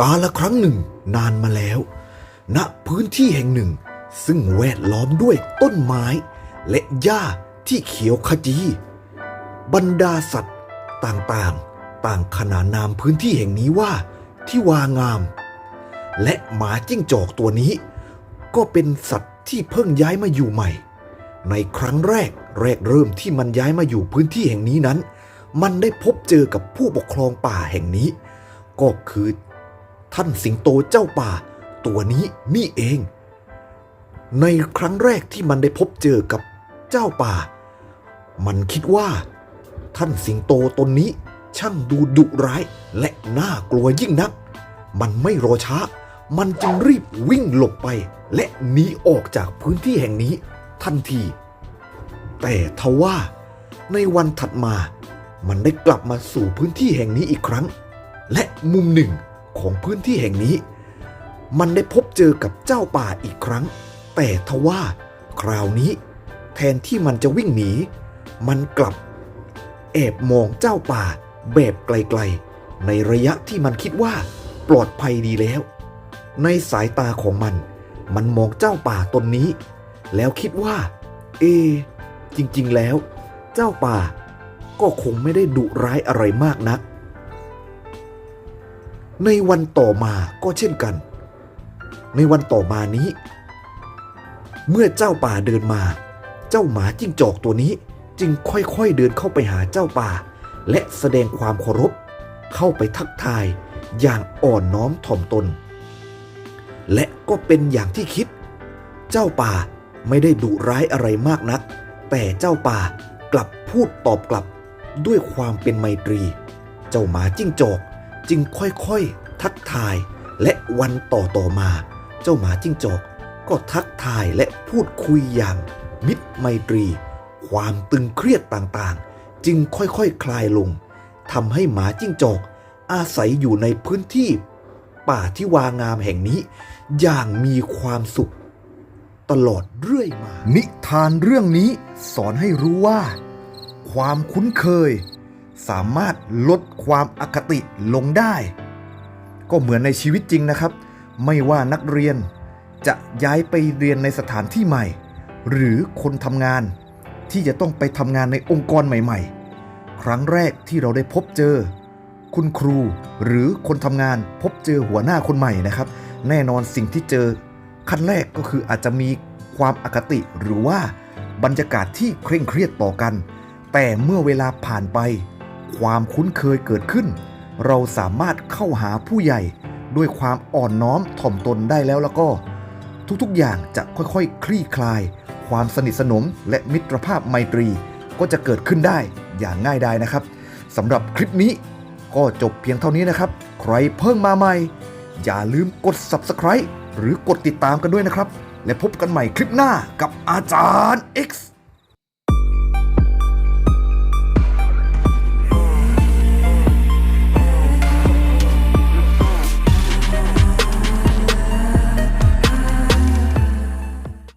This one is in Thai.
กาละครั้งหนึ่งนานมาแล้ว ณพื้นที่แห่งหนึ่ง ซึ่งแวดล้อมด้วยต้นไม้ และหญ้าที่เขียวขจี บรรดาสัตว์ต่างๆ ต่างขนานนามพื้นที่แห่งนี้ว่าที่วางาม และหมาจิ้งจอกตัวนี้ ก็เป็นสัตว์ที่เพิ่งย้ายมาอยู่ใหม่ ในครั้งแรกแรกเริ่มที่มันย้ายมาอยู่พื้นที่แห่งนี้นั้น มันได้พบเจอกับผู้ปกครองป่าแห่งนี้ ก็คือ ท่านสิงโตเจ้าป่า ตัวนี้นี่เอง ในครั้งแรกที่มันได้พบเจอกับเจ้าป่า มันคิดว่า ท่านสิงโตตนนี้ช่างดูดุร้ายและน่ากลัวยิ่งนัก มันไม่รอช้า มันจึงรีบวิ่งหลบไป และหนีออกจากพื้นที่แห่งนี้ ทันที แต่ทว่า ในวันถัดมา มันได้กลับมาสู่พื้นที่แห่งนี้อีกครั้ง และมุมหนึ่ง ของพื้นที่แห่งนี้ มันได้พบเจอกับเจ้าป่าอีกครั้ง แต่ทว่าคราวนี้ แทนที่มันจะวิ่งหนี มันกลับ แอบมองเจ้าป่าแบบไกลๆ ในระยะที่มันคิดว่าปลอดภัยดีแล้ว ในสายตาของมัน มันมองเจ้าป่าตนนี้ แล้วคิดว่า เอ จริงๆแล้ว เจ้าป่าก็คงไม่ได้ดุร้ายอะไรมากนัก ในวันต่อมาก็เช่นกัน ในวันต่อมานี้ เมื่อเจ้าป่าเดินมา เจ้าหมาจิ้งจอกตัวนี้จึงค่อยๆเดินเข้าไปหาเจ้าป่า และแสดงความเคารพ เข้าไปทักทายอย่างอ่อนน้อมถ่อมตน และก็เป็นอย่างที่คิด เจ้าป่าไม่ได้ดุร้ายอะไรมากนัก แต่เจ้าป่ากลับพูดตอบกลับด้วยความเป็นไมตรี เจ้าหมาจิ้งจอก จึงค่อยๆ ทักทายและวันต่อต่อๆมา เจ้าหมาจิ้งจอกก็ทักทายและพูดคุยอย่าง มิตรไมตรี ความตึงเครียดต่างๆ จึงค่อยๆคคลายลงทำให้หมาจิ้งจอก อาศัยอยู่ในพื้นที่ ป่าที่วางามแห่งนี้ อย่างมีความสุข ตลอดเรื่อยมา นิทานเรื่องนี้สอนให้รู้ว่า ความคุ้นเคย สามารถลดความอคติลงได้ ก็เหมือนในชีวิตจริงนะครับ ไม่ว่านักเรียนจะย้ายไปเรียนในสถานที่ใหม่ หรือคนทำงานที่จะต้องไปทำงานในองค์กรใหม่ ๆ ครั้งแรกที่เราได้พบเจอ คุณครูหรือคนทำงานพบเจอหัวหน้าคนใหม่นะครับ แน่นอนสิ่งที่เจอขั้นแรกก็คืออาจจะมีความอคติหรือว่าบรรยากาศที่เคร่งเครียดต่อกัน แต่เมื่อเวลาผ่านไป ความคุ้นเคยเกิดขึ้น เราสามารถเข้าหาผู้ใหญ่ด้วยความอ่อนน้อมถ่อมตนได้แล้วแล้วก็ ทุกๆอย่างจะค่อยๆ คลี่คลาย ความสนิทสนมและมิตรภาพไมตรี ก็จะเกิดขึ้นได้อย่างง่ายดายนะครับสำหรับคลิปนี้ก็จบเพียงเท่านี้นะครับ ใครเพิ่งมาใหม่ อย่าลืมกด Subscribe หรือกดติดตามกันด้วยนะครับ และพบกันใหม่คลิปหน้ากับอาจารย์ X